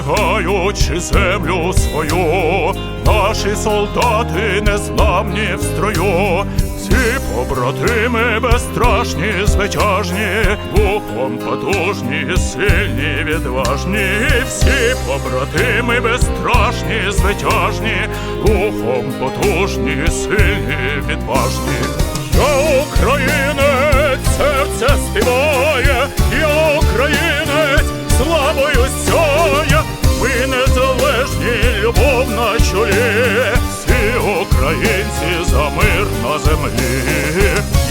оберігаючи землю свою, наші солдати незламні в строю, всі побратими безстрашні, звитяжні, духом потужні, сильні, відважні, всі побратими безстрашні, звитяжні, духом потужні, сильні, відважні. За мир на землі.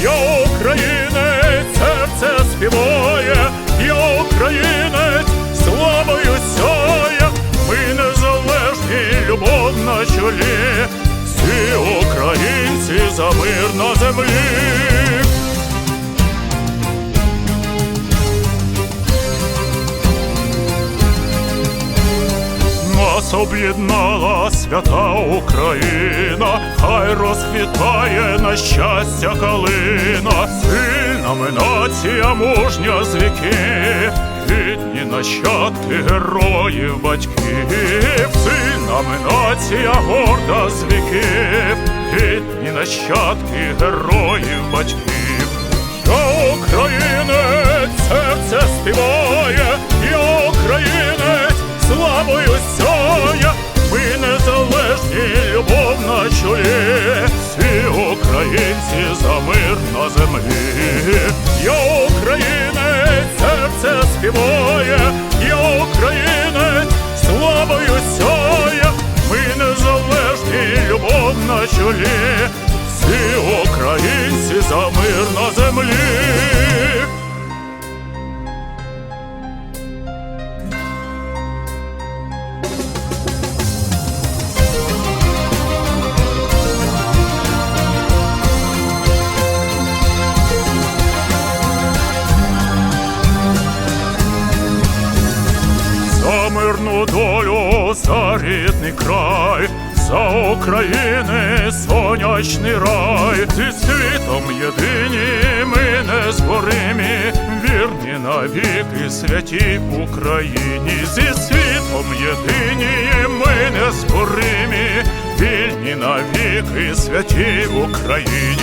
Я українець, серце співає, я українець, славою сяє, ми незалежні, любов на чолі, всі українці за мир на землі. Об'єднала свята Україна, хай розквітає на щастя калина, сильна нація мужня з віків, гідні нащадки героїв батьків, сильна ми нація горда з віків, гідні нащадки героїв батьків. Українці за мир на землі. Я українець, серце співає, мирну долю, за рідний край, за України сонячний рай, зі світом єдині ми незборимі, вірні навіки святі Україні, зі світом єдині ми незборимі, вільні навіки святі Україні.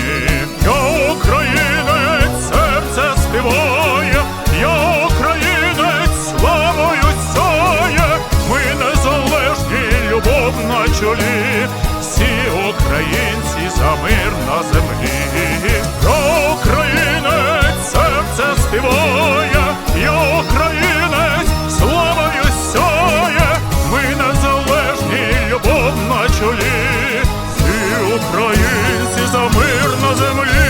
чолі, всі українці за мир на землі, Про українець серце співає, і українець славою сяє, ми незалежні, любов на чолі, всі українці за мир на землі.